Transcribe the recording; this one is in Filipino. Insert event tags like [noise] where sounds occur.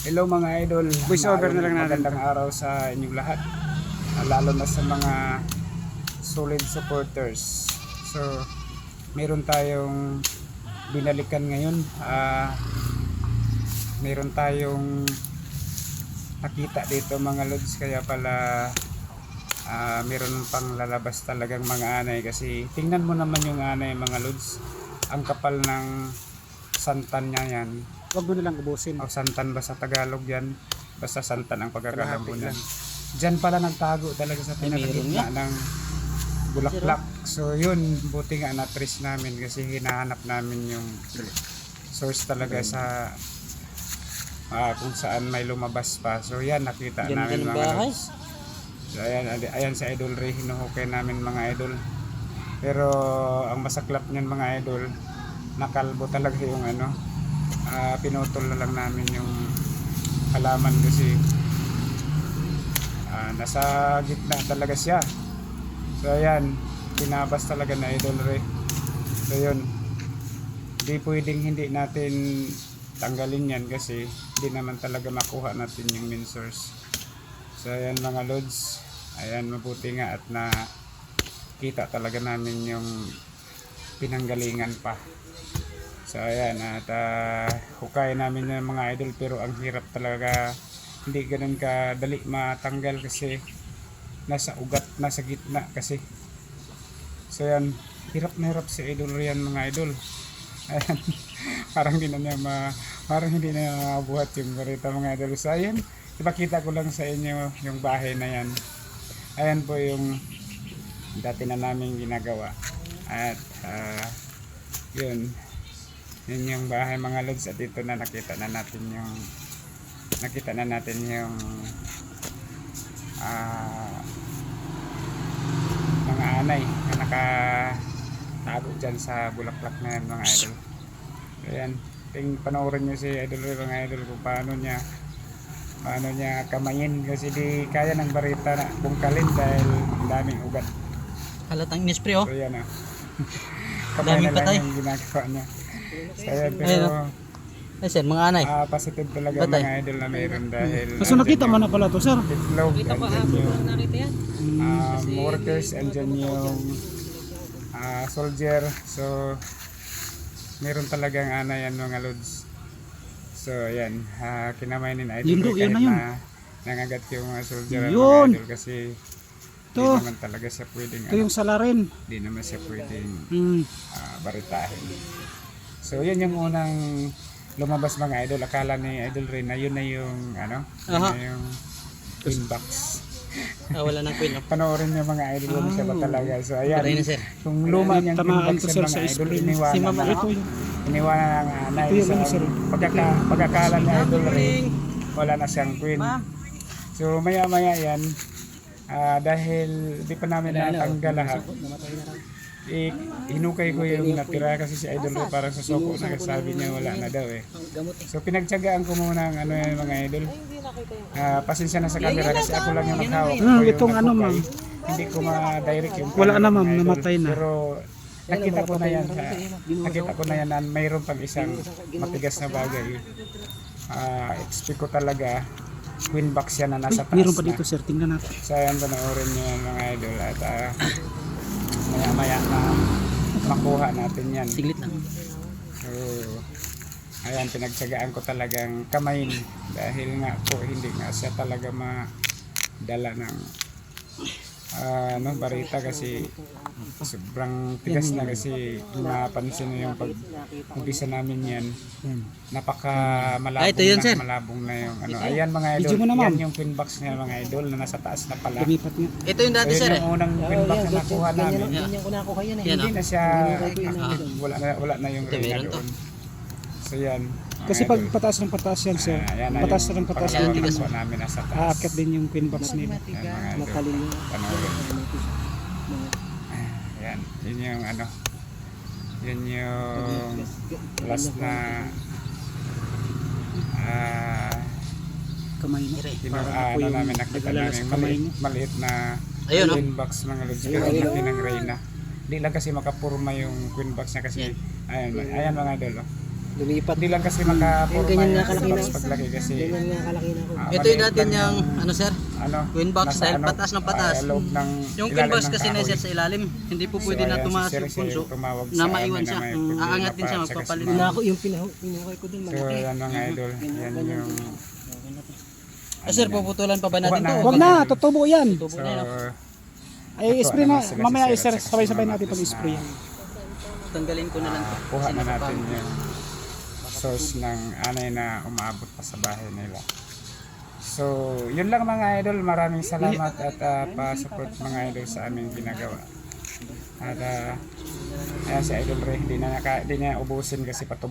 Hello mga idol. Voice over na lang natin. Magandang araw sa inyong lahat. Ah, Lalo na sa mga solid supporters. So, meron tayong binalikan ngayon. Ah, meron tayong nakita dito mga lods kaya pala ah, meron pang lalabas talagang mga anay kasi tingnan mo naman yung anay mga lods ang kapal ng santan niya yan Huwag mo nilang ubusin. o santan ba sa Tagalog yan? Basta santan ang pagkakalabo Kalahati niyan. Diyan pala nagtago talaga sa pinakagitna ng bulaklak. So yun, buti nga na-trace namin kasi hinahanap namin yung source talaga sa ah, kung saan may lumabas pa. So yan, nakita Ganda namin ng mga bahay. So ayan, ayan sa Idol Ray, hinuhukay namin mga idol. Pero ang masaklap niyan mga idol, nakalbo talaga yung ano, ah, pinutol na lang namin yung halaman kasi ah, nasa gitna talaga siya. So ayan, pinabas talaga na Idol Ray. So yun, hindi pwedeng hindi natin tanggalin yan kasi hindi naman talaga makuha natin yung main source. So ayan mga lods, ayan mabuti nga at na kita talaga namin yung pinanggalingan pa. So ayan at uh, hukay namin yung mga idol pero ang hirap talaga hindi ganun ka dali matanggal kasi nasa ugat nasa gitna kasi. So ayan, hirap na hirap si idol riyan mga idol. Ayan, [laughs] parang hindi na niya ma, parang hindi na mabuhat yung barita mga idol. So ayan, ipakita ko lang sa inyo yung bahay na yan. Ayan po yung dati na namin ginagawa. At ah, yun, yun yung bahay mga lods at dito na nakita na natin yung nakita na natin yung ah, mga anay na nakatago dyan sa bulaklak na yan mga idol. Ayan, ting panoorin nyo si idol mga idol kung paano niya paano niya kamayin kasi di kaya ng barita na bungkalin dahil daming ugat. Halatang inispray oh. So yan ah. Daming na lang patay. yung ginagawa niya. So, ayan, pero Ayun. Ay sir, mga anay. ah, positive talaga Patay. mga idol na mayroon dahil So nakita mo na pala to, sir. itlog, andyan yung nakita yan. um, workers, andyan yung ah, soldier. So, meron talagang ana yan mga lods. So, ayan. ah, kinamay ni Idol. Yun do, yun na yun. nangagat yung mga soldier at Yun. mga idol kasi To. di naman talaga siya pwedeng Ito ano, yung salarin. di naman siya pwedeng Hmm. ah, baritahin. So, yun yung unang lumabas mga idol. Akala ni Idol Ray na yun na yung ano, yun na yung twin box. Ah, wala nang queen oh. [laughs] Panoorin niyo mga idol kung siya ba talaga. So, ayan. Patay na sir. Kung luma niyang to, sa sir, mga sa idol, screen. iniwanan Si na. Mama, Ito yung Iniwanan ng anay. Ito yung ano, sir. pagkaka, pagkakala ni idol rin, wala na siyang queen. So, maya maya yan, ah, dahil di pa namin natanggal lahat, eh, hinukay ko yung natira kasi si idol rin parang sa soko na sabi niya wala na daw eh. So, pinagtsagaan ko muna ang ano yan mga idol. Ah, pasensya na sa camera kasi ako lang yung naghawak. Hmm, yung itong ano, ma'am. Hindi ko ma-direct yung Wala na, ma'am. Namatay na. Pero nakita ko na yan sa nakita ko na yan na mayroon pang isang matigas na bagay. Ah, expect ko talaga queen box yan na nasa taas. Meron pa na. dito, sir. Tingnan natin. So ayan, panoorin nyo mga idol at ah, maya maya na makuha natin yan. Siglit lang. So, ayan, pinagtsagaan ko talagang kamayin dahil nga po hindi nga siya talaga madala ng ah, ano, barita kasi sobrang tigas na kasi napansin nyo yung pag umpisa namin yan. Napaka malabong Ah, ito yun, na, sir. malabong na yung ano. Ayan mga idol. mo na, yan yung queen box niya mga idol na nasa taas na pala. Lumipat nga. Ito yung dati sir eh. yung unang queen box na nakuha namin. eh. Yan hindi na siya wala na wala na yung meron to. doon so yan mga Kasi pag pataas ng pataas yan, sir. Ah, yan na Pataas yung na ng pataas pangalawang yan. nakuha namin nasa taas. Aakyat din yung queen box nila. Matalin yung panoorin. Yan yun yung ano. Yun yung last na ah Kamay Para yung ako ano yung namin nakita namin maliit, maliit na Ayun, oh. queen box mga lods laki ng reyna. Hindi lang kasi makapurma yung queen box niya kasi ayan, ayan mga idol oh. Lumipat. Hindi lang kasi makapurma ganyan nga yung kalaki na. paglaki kasi Ganyan nga kalaki na ako. ah, Ito yung dati niyang, ano sir? ano, Queen box dahil ano, patas ng patas. loob ng Yung queen box kasi na sir sa ilalim. Hindi po pwede So, na tumaas yung punso. Na maiwan siya. Mm, Aangat din siya, magpapalit. yung pinahu, pinakay ko dun So, malaki. yan mga idol. Yan yung... Ah, sir, puputulan pa ba natin to? na. Huwag na, tutubo yan. Tubo So, na yun. Ay, spray na. Mamaya, si Sir sabay-sabay natin pag-spray yan. Tanggalin ko na lang. Kuha na natin yung source ng anay na umaabot pa sa bahay nila. So, yun lang mga idol. Maraming salamat at uh, pa-support mga idol sa aming ginagawa. At uh, ayan si Idol Ray, hindi na, naka, hindi na ubusin kasi patubos